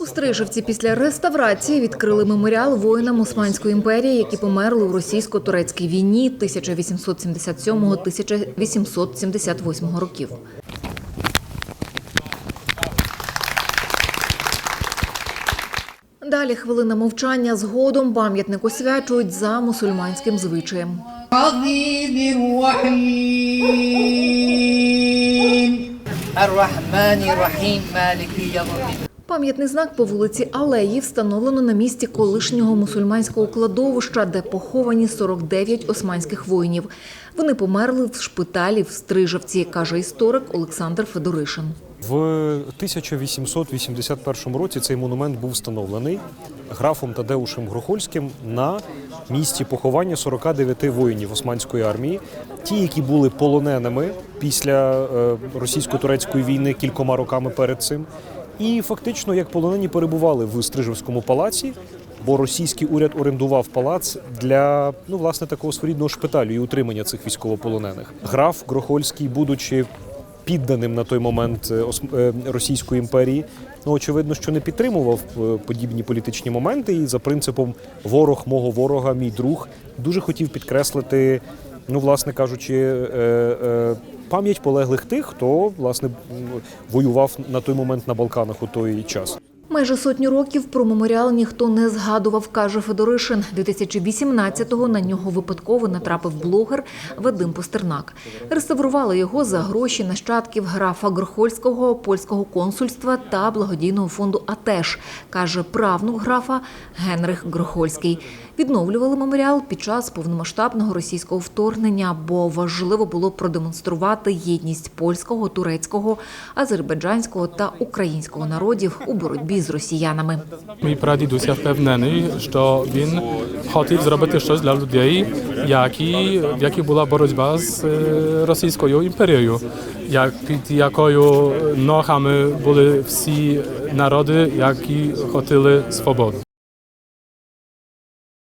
У Стрижевці після реставрації відкрили меморіал воїнам Османської імперії, які померли у російсько-турецькій війні 1877-1878 років. Далі хвилина мовчання. Згодом пам'ятник освячують за мусульманським звичаєм. العظيم الرحيم الرحمن الرحيم مالك يوم الدين Пам'ятний знак по вулиці Алеї встановлено на місці колишнього мусульманського кладовища, де поховані 49 османських воїнів. Вони померли в шпиталі в Стрижавці, каже історик Олександр Федоришин. В 1881 році цей монумент був встановлений графом Тадеушем Грохольським на місці поховання 49 воїнів Османської армії, ті, які були полоненими після е, російсько-турецької війни кількома роками перед цим. І фактично, як полонені перебували в Стрижевському палаці, бо російський уряд орендував палац для ну власне такого своєрідного шпиталю і утримання цих військовополонених. Граф Грохольський, будучи підданим на той момент е, е, Російської імперії, ну очевидно, що не підтримував е, подібні політичні моменти, і за принципом ворог мого ворога, мій друг, дуже хотів підкреслити, ну, власне кажучи, е, е, пам'ять полеглих тих, хто власне воював на той момент на Балканах у той час. Майже сотню років про меморіал ніхто не згадував, каже Федоришин. 2018-го на нього випадково натрапив блогер Вадим Постернак. Реставрували його за гроші нащадків графа Грохольського, польського консульства та благодійного фонду АТЕШ, каже правнук графа Генрих Грохольський. Відновлювали меморіал під час повномасштабного російського вторгнення, бо важливо було продемонструвати єдність польського, турецького, азербайджанського та українського народів у боротьбі з росіянами. Мій прадідусь я впевнений, що він хотів зробити щось для людей, які, в була боротьба з е, Російською імперією, як під якою ногами були всі народи, які хотіли свободу.